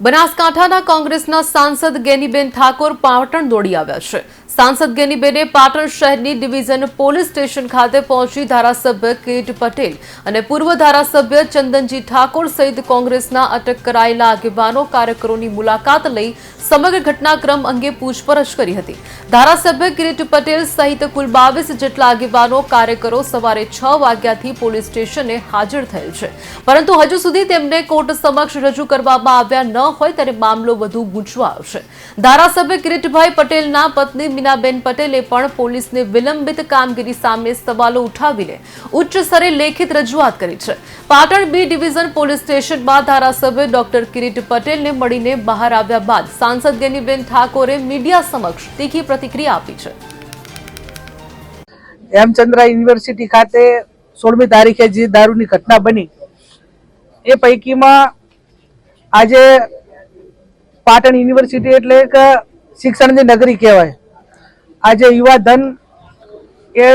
બનાસકાંઠાના કોંગ્રેસના સાંસદ ગેનીબેન ઠાકોર પાટણ દોડી આવ્યા છે. સાંસદ ગેનીબેને પાટણ શહેરની ડિવિઝન પોલીસ સ્ટેશન ખાતે પહોંચી ધારાસભ્ય કેટ પટેલ અને પૂર્વ ધારાસભ્ય ચંદનજી ઠાકોર સહિત કોંગ્રેસના અટક કરાયેલા આગેવાનો કાર્યકરોની મુલાકાત લઈ સમગ્ર ઘટનાક્રમ અંગે પૂછપરછ કરી હતી. ધારાસભ્ય કિરીટ પટેલ સહિત કુલ બાવીસ જેટલા આગેવાનો કાર્યકરો સવારે છ વાગ્યાથી પોલીસ સ્ટેશને હાજર થયેલ છે. પરંતુ હજુ સુધી તેમને કોર્ટ સમક્ષ રજૂ કરવામાં આવ્યા ન હોય ત્યારે મામલો વધુ ગૂંચવા આવશે. ધારાસભ્ય કિરીટભાઈ પટેલના પત્ની મીનાબેન પટેલે પણ પોલીસને વિલંબિત કામગીરી સામે સવાલો ઉઠાવીને ઉચ્ચ સ્તરે લેખિત રજૂઆત કરી છે. પાટણ બી ડિવિઝન પોલીસ સ્ટેશનમાં ધારાસભ્ય ડોક્ટર કિરીટ પટેલને મળીને બહાર આવ્યા બાદ સાંસદ ગેનીબેન ઠાકોરે મીડિયા સમક્ષ તીખી પ્રતિક્રિયા આપી છે. હેમચંદ્રા યુનિવર્સિટી ખાતે સોળમી તારીખે જે દારૂની ઘટના બની, એ પૈકીમાં આજે પાટણ યુનિવર્સિટી એટલે એક શિક્ષણની નગરી કહેવાય. આજે યુવા ધન એ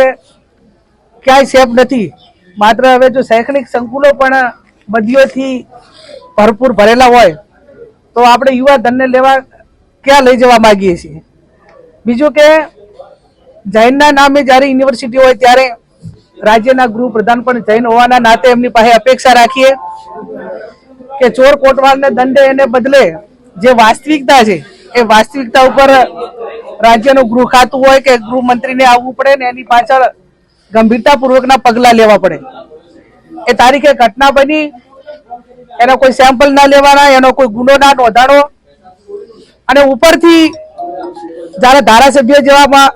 ક્યાંય સેફ નથી. માત્ર હવે જો શૈક્ષણિક સંકુલો પણ બદીઓથી ભરપૂર ભરેલા હોય, તો આપણે યુવા ધનને લેવા ક્યાં લઈ જવા માંગીએ છીએ? બીજું કે, જૈનના નામે જ્યારે યુનિવર્સિટી હોય ત્યારે રાજ્યના ગૃહ પ્રધાન પણ જૈન હોવાના નાતે એમની પાસે અપેક્ષા રાખીએ કે ચોર કોટવાળને દંડે એને બદલે જે વાસ્તવિકતા છે, એ વાસ્તવિકતા ઉપર રાજ્યનું ગૃહ ખાતું હોય કે ગૃહમંત્રીને આવવું પડે ને એની પાછળ ગંભીરતાપૂર્વકના પગલાં લેવા પડે. એ તારીખે ઘટના બની, એનો કોઈ સેમ્પલ ના લેવાના, એનો કોઈ ગુનો ના નોંધાણો. અને ઉપરથી જ્યારે ધારાસભ્ય જેવામાં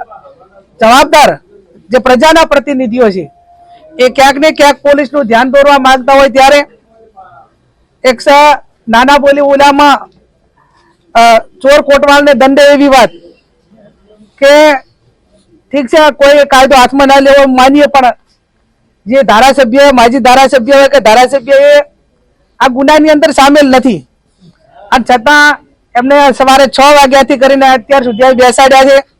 જવાબદાર જે પ્રજાના પ્રતિનિધિઓ છે, એ ક્યાંક ને ક્યાંક પોલીસનું ધ્યાન દોરવા માંગતા હોય ત્યારે એક સ- નાના બોલી ઓલામાં ચોર કોટવાલને દંડ એવી વાત કે ઠીક છે, કોઈ કાયદો હાથમાં ના લેવો માનીએ, પણ જે ધારાસભ્ય, માજી ધારાસભ્ય હોય કે ધારાસભ્ય એ આ ગુનાની અંદર સામેલ નથી. અને છતાં એમને સવારે છ વાગ્યાથી કરીને અત્યાર સુધી બેસાડ્યા છે.